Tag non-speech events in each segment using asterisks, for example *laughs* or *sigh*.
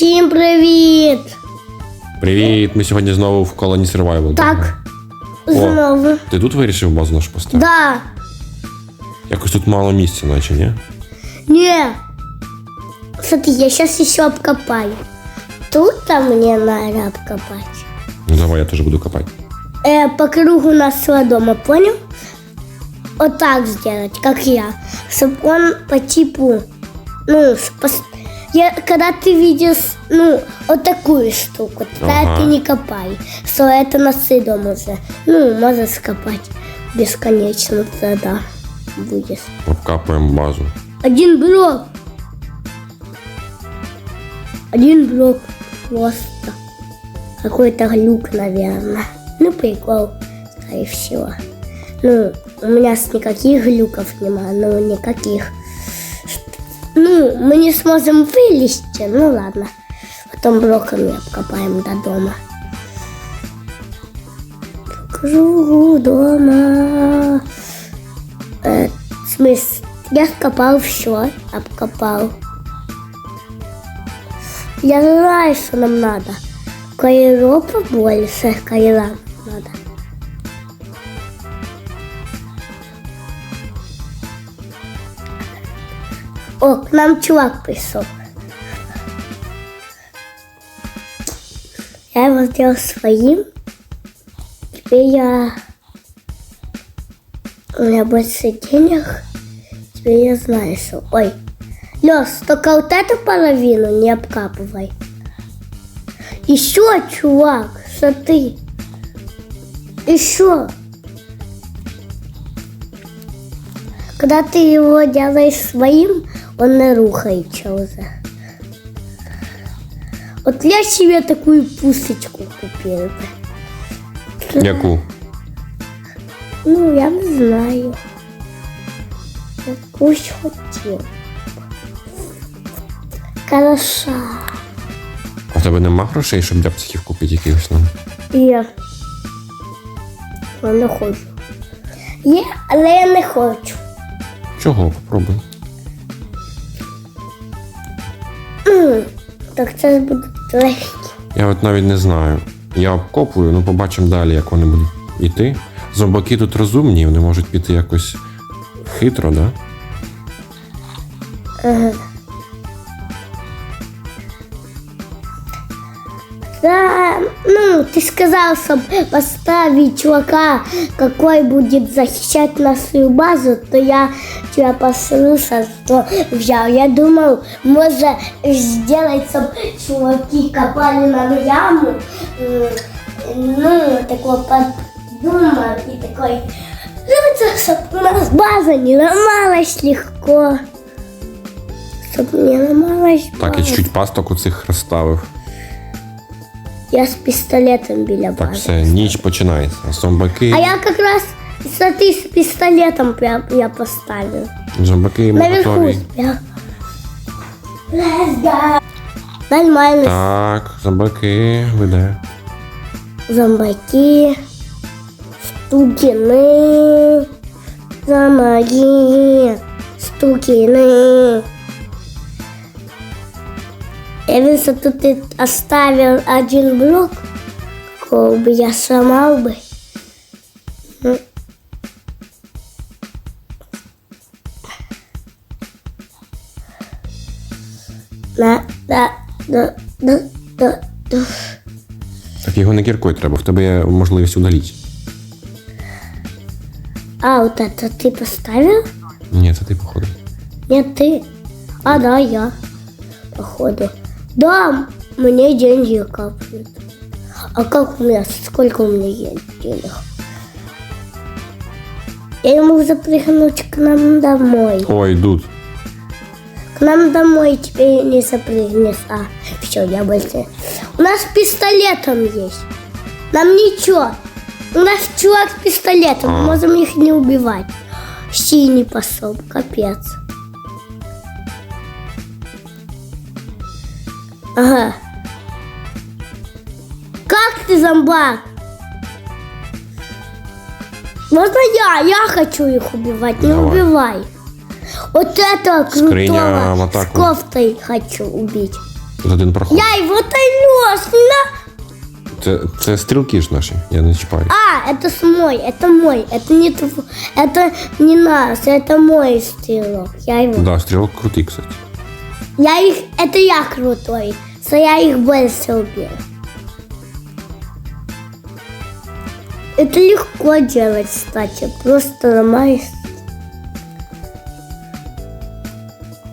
Всім привіт! Привіт! Ми сьогодні знову в колоні Survival. Так, знову. Ти тут вирішив базу нашу поставити? Да. Якось тут мало місця, наче, ні? Не. Смотри, я сейчас еще обкопаю. Тут-то мне надо обкопать. Ну давай я теж буду копати. Э, по кругу нашего дома, понял? Вот так сделать, как я. Чтобы он по типу, ну, с- пос- я, когда ты видишь, ну, вот такую штуку, тогда Ага. ты не копай. Что это наш дом уже. Ну, можешь копать бесконечно тогда будешь. Обкапуємо базу. Один блок. Один блок просто. Какой-то глюк, наверное. Ну, прикол, скорее всего. Ну, у меня с никаких глюков нема, ну, никаких. Ну, мы не сможем вылезти, ну ладно. Потом блоками обкопаем до дома. Кругу дома. Э, в смысле, я скопал все, обкопал. Я знаю, что нам надо. Кайро побольше, кайра надо. О, к нам чувак пришел. Я его сделал своим. Теперь я... У меня больше денег. Теперь я знаю, что... Ой, Лёс, только вот эту половину не обкапывай. Еще, чувак, что ты? Еще. Когда ты его делаешь своим, он не рухается уже. Вот я себе такую пусочку купил бы. Яку? Ну, я не знаю. Якусь хотів. Хороша. А в тебе нема грошей, щоб для психів купити якихось нам? Є. Я не хочу. Є, але я не хочу. Чого? Попробуй. Так це буде легкі. Я от навіть не знаю. Я обкопую, ну побачимо далі, як вони будуть іти. Зомбаки тут розумні, вони можуть піти якось хитро, да? Да, ты сказал, чтобы поставить чувака, какой будет защищать нашу базу, то я тебя послушал, что взял. Я думал, может сделать, чтобы чуваки копали нам яму, ну, такой подумал и такой, ну, чтобы у нас база не ломалась легко. Чтобы не ломалась Так, я база. чуть пасток у цих розставив. Я с пистолетом біля Так, бази. все, ніч починається. Зомбаки. А я как раз смотри, с пистолетом прям я поставил. Зомбаки Наверху готові. спрям. Let's go. Нормально. Так, зомбаки, веде. Зомбаки. Стукины. Зомбаки. Стукины Я вижу, тут ты оставил один блок, какого бы я сломал бы. Ну. Да, да, да, да, да, да. Так його не кіркою треба, в тебе є можливість удалити. А, вот это ты поставил? Ні, це ти походу. Нет, ты. А, да, я. Походу. Да, мне деньги капают. А как у меня, сколько у меня есть денег? Я ему запрыгнуть к нам домой. Ой, йдуть. К нам домой теперь не запрыгнешь. А, все, я больше. У нас пистолетом есть. Нам ничего. У нас чувак с пистолетом. Мы А. можем их не убивать. Синий посол, капец. Ага. Как ты, зомбак? Можно я? Я хочу их убивать. Не Давай. убивай. Вот это Скриня в крутого с атаку. кофтой хочу убить. Тут один проход. Я его нес. На... Це, це стрілки ж наші, я не чіпаю. А, это с мой, это мой, это не тв... это не наш, это мой стрелок. Я его. Да, стрілок крутий, кстати. Я их, это я крутой, что я их больше убил. Это легко делать, кстати, просто ломаешь.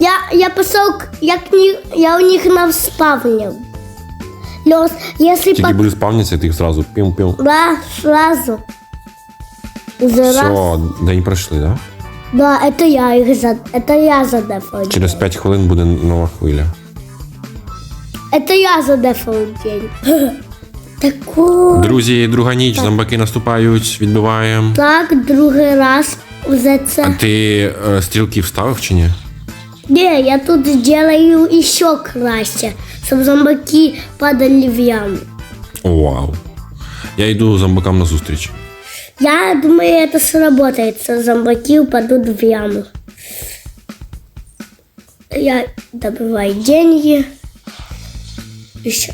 Я, я пошел, к- я, к них, я у них на спавне. Лёс, если Тільки по... будуть спавнитися, ти їх зразу пім-пім. Да, сразу. За раз. Все, день пройшли, да? Да, это я их за... Это я задефал. Через 5 хвилин буде нова хвиля. Это я задефал день. *laughs* Такой. Друзі, друга ніч, зомбаки наступають, відбиваємо. Так, другий раз за А це. ти е, стрілки вставив чи ні? Не, я тут сделаю еще краще, чтобы зомбаки падали в яму. О, вау. Я йду зомбакам на зустріч. Я думаю, это сработает, что зомбаки упадут в яму. Я добываю деньги. Еще.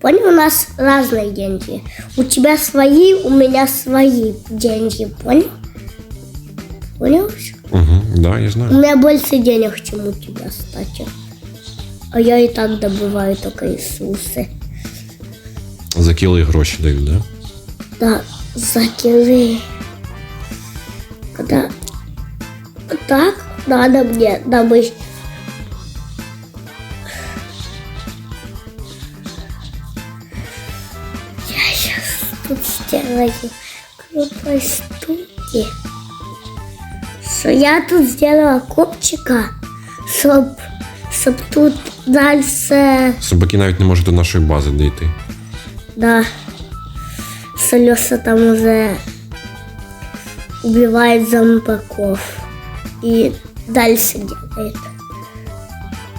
Понял, у нас разные деньги. У тебя свои, у меня свои деньги. Понял? Понял? Угу, да, я У знаю. меня больше денег, чем у тебя, кстати. А я и так добываю только Иисусы. За кіли гроші дають, да? Да, за килы. Когда так надо мне добыть. тут сделаю крутой штуки. Что я тут сделала копчика, чтоб, чтоб тут дальше Собаки навіть не можуть до нашої бази дійти. Да. Солеса там уже убивает зомбаков. И дальше делает.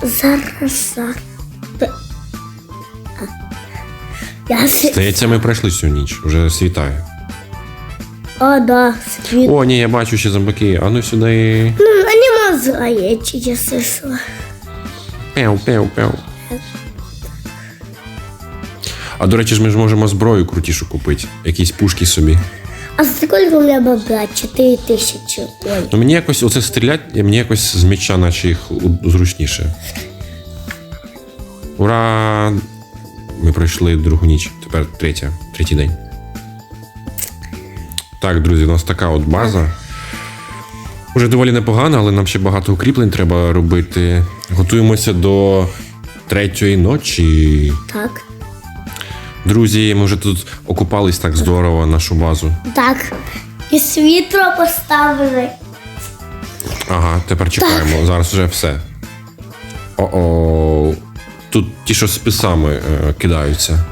Зараз, зараз. Я. Здається, ми пройшли цю ніч, вже світає. А, да, світ. О, ні, я бачу ще зомбаки. А ну сюди. Ну, они мозаечки, если что. Пяу, пяу, пяу. А до речі ж ми ж можемо зброю крутішу купити. Якісь пушки собі. А сколько у меня бабла? Четыре тысячи. Ой. Ну мені якось оце стріляти, мені якось з меча, наче їх у- зручніше. Ура! Ми пройшли другу ніч. Тепер третя, третій день. Так, друзі, у нас така от база. Уже доволі непогана, але нам ще багато укріплень треба робити. Готуємося до третьої ночі. Так. Друзі, ми вже тут окупались так здорово нашу базу. Так. І світло поставили. Ага, тепер чекаємо. Зараз вже все. О-о. Тут ті, що з писами е, кидаються.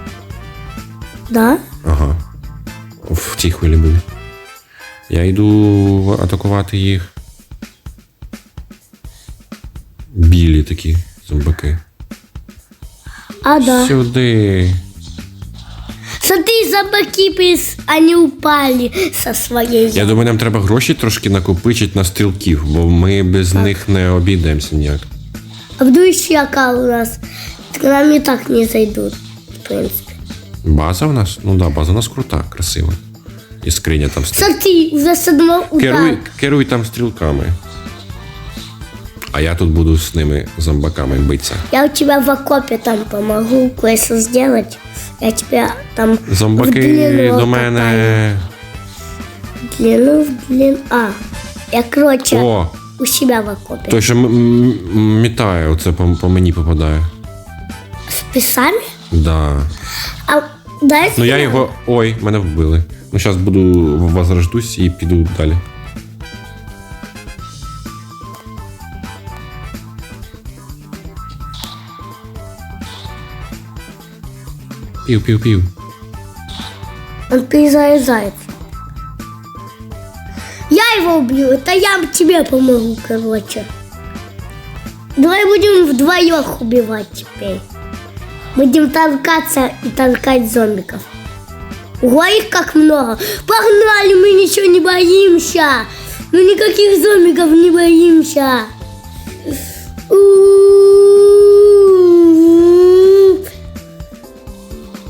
Да? Ага. В цій хвилі були. Я йду атакувати їх. Білі такі зомбаки. А, да. Сюди. Смотри, зомбаки, прис- они упали со своей. Я думаю, нам треба гроші трошки накопичити на стрілків, бо ми без них не обійдемося ніяк. А вдруг яка у нас? К нам и так не зайдут, в принципе. База у нас? Ну да, база у нас крута, красива. І скриня там стоїть. Смотри, уже с одного Керуй, керуй там стрілками. А я тут буду з ними зомбаками битися. Я у тебя в окопе там помогу кое-что сделать. Я тебя там в Зомбаки длину до мене. В длину, в длину. А, я, короче, О, у себя в окопе. той, що м- м- мітає, оце по, по мені попадає. С писами? Да. А дай Ну я сюда. його. Ой, мене вбили. Ну зараз буду возрождусь і піду далі. Пів, пів, пів. Он перезаряжается. Я его убью, это я тебе помогу, короче. Давай будем вдвоем убивать теперь. Будем толкаться и толкать зомбиков. Их как много. Погнали, мы ничего не боимся. Мы никаких зомбиков не боимся.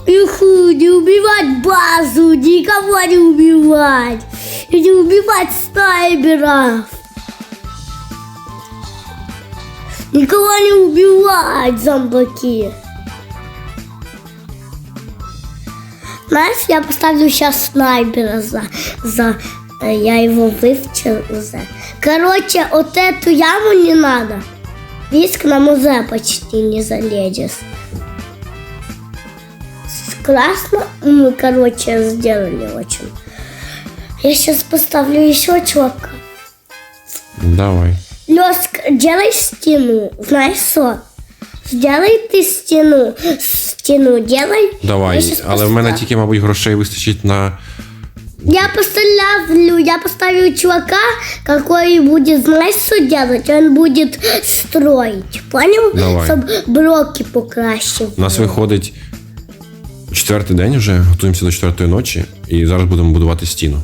Иху, не убивать базу, никого не убивать. И не убивать снайперов. Никого не убивать, зомбаки. Знаешь, я поставлю сейчас снайпера за, за я его выучил уже. Короче, вот эту яму не надо. Видишь, к нам уже почти не залезешь. Классно мы, короче, сделали очень. Я сейчас поставлю еще чувака. Давай. Лёск, делай стену. Знаешь что? Сделай ты стену. Стену делай. Давай. Але в мене тільки, мабуть, грошей вистачить на. Я поставлю, я поставлю чувака, который будет, знаешь, что делать? Он будет строить, понял? Давай. Чтоб блоки покраще. У нас виходить четвертий день вже, готуємося до четвертої ночі, і зараз будемо будувати стіну.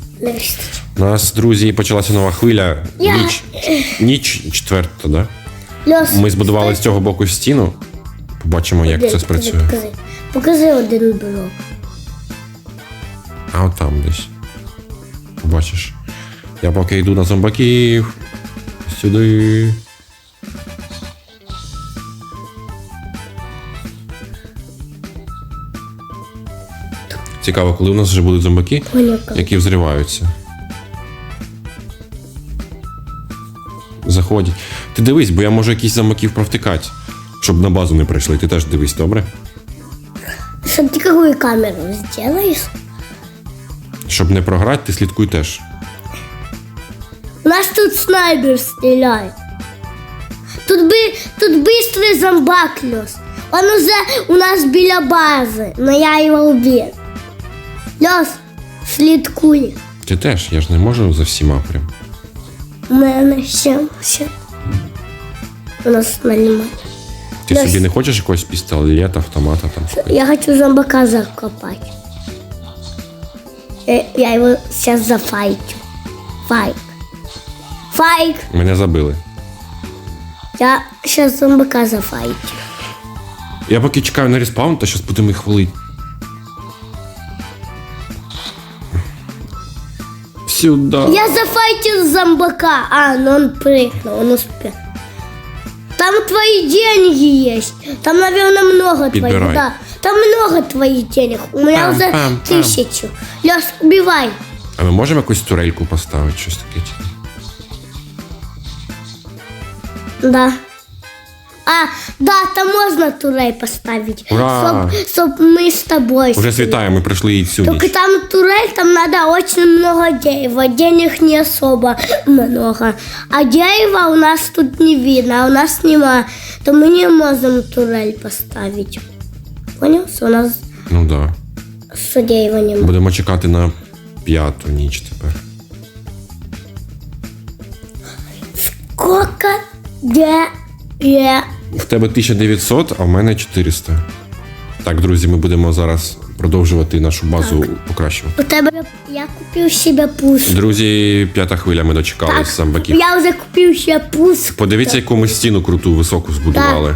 У нас, друзі, почалася нова хвиля. Я- Ніч. Ніч четверта, да? Льос, Ми збудували з цього боку стіну. Побачимо, як це спрацює. Покажи, покажи один блок. А от там десь. Побачиш. Я поки йду на зомбаків. Сюди. Цікаво, коли у нас вже будуть зомбаки, які взриваються. Заходять. Ти дивись, бо я можу якісь зомбаків провтикати, щоб на базу не прийшли. Ти теж дивись, добре? Чтоб ты какую камеру сделаешь? Щоб не програти, ти слідкуй теж. У нас тут снайпер стреляет. Тут, би, тут быстрый зомбак Лёс. Он уже у нас біля бази, но я его убил. Лёс, слідкуй. Ти теж, я ж не можу за всіма прям. У мене ще, ще. У нас налимать. Ти собі не хочеш якогось пістолета, автомата там? Я хочу зомбака закопать. Э, Я его сейчас зафайтю. Файк. Файк. Мене забили. Я сейчас зомбака зафайтю. Я поки чекаю на респаун, то щас будемо їх хвалити. Сюда. Я зафайтил зомбака. А, ну он прыгнул, он успел. Там твои деньги есть. Там, наверное, много Подбирай. твоих. Да. Там много твоих денег. У меня Пам, уже пам, пам. тысячу. Леш, убивай. А ми можемо якусь турельку поставити, щось таке? Да. А, да, там можно турель поставить. Ура! Чтоб, чтоб мы с тобой. Уже світає, ми пройшли і цю Только ніч. там турель, там надо очень много дерева. Денег не особо много. А дерева у нас тут не видно, а у нас нема. То мы не можем турель поставить. Понял? Что у нас Ну да. что дерева нема. Будемо чекати на п'яту ніч тепер. Сколько де є? В тебе 1900, а в мене 400. Так, друзі, ми будемо зараз продовжувати нашу базу покращувати. У тебе я купив себе пуск. Друзі, п'ята хвиля, ми дочекались зомбаків. я вже купив ще пуск. Подивіться, яку ми стіну круту, високу збудували.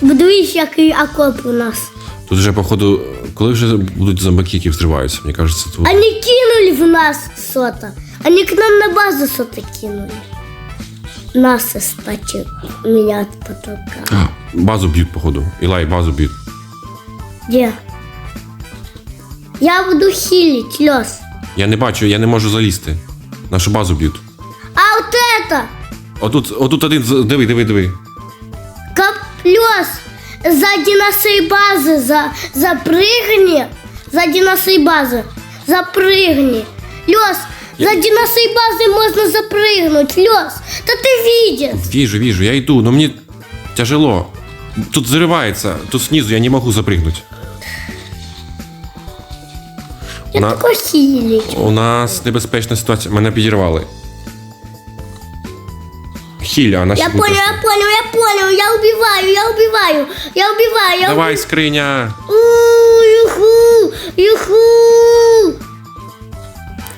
Будуєш, який окоп у нас. Тут вже, походу, коли вже будуть зомбаки, які взриваються, мені кажеться, тут. Они кинули в нас что-то. Они к нам на базу что-то кинули. Нас, кстати, меня от потолка. А, Базу б'ють, походу. Ілай, базу б'ють. Где? Я буду хилить, Лёс. Я не бачу, я не можу залізти. Нашу базу б'ють. А вот это! Отут, отут один, з- диви, диви, диви. Кап, Лёс, сзади нашей базы за, запрыгни. Сзади нашей базы. Запрыгни. Лёс, сзади нашей базы можно запрыгнуть. Лёс, да ты видишь. Віжу, віжу, я йду, но мені тяжело. Тут заривається, тут снизу, я не можу запрыгнути. Я На- такой хилить. У нас небезпечна ситуація, мене підірвали. Хіля, а наші Я будуть понял, просто- я понял, я понял, я убиваю, я убиваю, я убиваю, я Давай, скриня. убиваю. Юху, юху.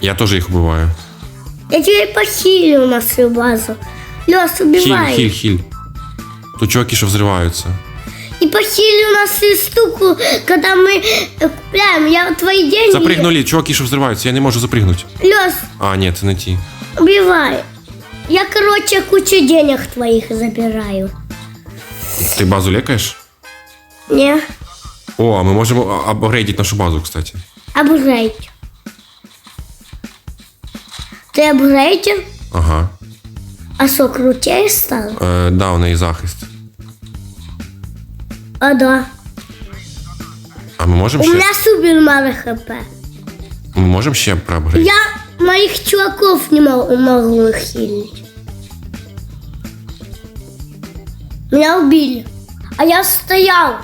Я теж їх вбиваю. Я тебе похилю нашу базу. Лёс, Хіль, убивай. хіль, хіль. Тут чуваки, що взриваються. И похили у нас и штуку, когда мы э, купляем. Я твои деньги... Запригнули, чуваки, що взриваються, я не можу запригнути. Лёс, А, ні, це не ті. убивай. Я, короче, кучу денег твоих забираю. Ти базу лякаєш? Не, О, а ми можемо а- апгрейдити нашу базу, кстати. апгрейд. Ты апгрейдил? Ага. А что, крутее стал? Е, да, у неї захист. А да. А ми можемо У ще? меня супер мало хп. Ми можемо ще проапгрейдити? Я моих чуваков не могу, могу хилить. Меня убили. А я стоял.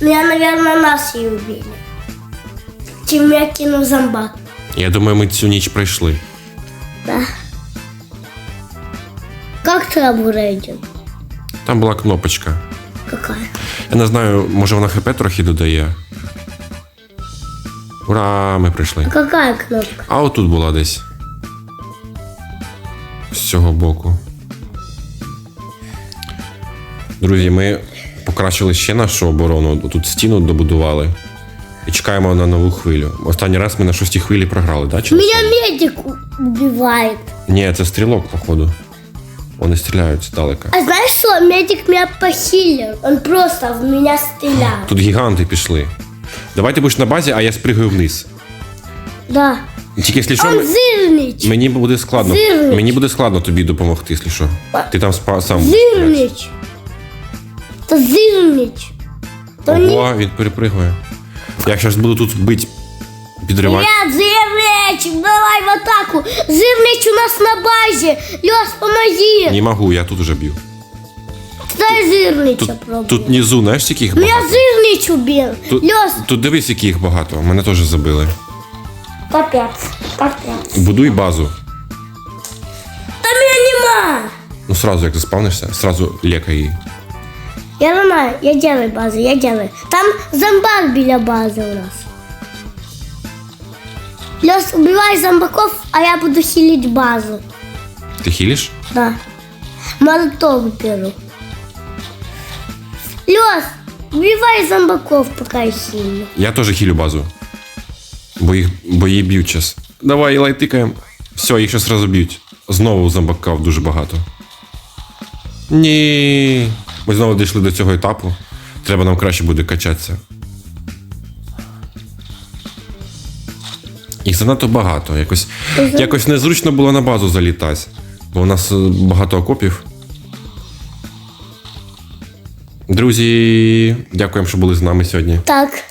Меня, наверное, нас и убили. Чем я кинул зомбак. Я думаю, ми цю ніч пройшли. Да. Как ты апгрейдил? Там була кнопочка. Какая? Я не знаю, може вона хп трохи додає. Ура, ми прийшли. Какая кнопка? А отут була десь. З цього боку. Друзі, ми покращили ще нашу оборону. Тут стіну добудували І чекаємо на нову хвилю. Останній раз ми на шостій хвилі програли, так? Да, Меня медик у- убивает. Ні, це стрілок, походу. Вони стріляють здалека. А знаешь что? Медик меня похилил. Он просто в меня стрелял. Тут гіганти пішли. Давай ти будеш на базі, а я спригаю вниз. Да. Тільки якщо що, Он ми- зырнич. мені буде складно. Зирнич. Мені буде складно тобі допомогти, якщо що. Ти там спа сам. будеш стріляти. Зырнич. Это зырнич. То не... Ого, він перепригує. Я зараз буду тут бить, підривати. Нет, Зырнич, давай в атаку. Зырнич у нас на базе. Лёс, помоги. Не можу, я тут уже б'ю. Дай Зырнича Тут, пробуй. тут внизу, знаєш, яких їх Меня багато? Зырнич убил. Тут, Лёс, тут дивись, яких їх багато. Мене теж забили. капец, капец. Будуй базу. Там меня нема. Ну сразу, як заспавнишся, сразу лекай її. Я знаю, я делаю базу, я делаю. Там зомбак біля бази у нас. Лёс, убивай зомбаков, а я буду хилить базу. Ти хілиш? Да. Молоток беру. Лёс, убивай зомбаков, пока я хилю. Я теж хілю базу. Бо їх, бо її б'ють час. Давай, лай тикаємо. Все, їх зараз зразу б'ють. Знову зомбаків дуже багато. Ні. Ми знову дійшли до цього етапу. Треба нам краще буде качатися. Їх занадто багато. Якось, якось незручно було на базу залітати. Бо у нас е, багато окопів. Друзі, дякуємо, що були з нами сьогодні. Так,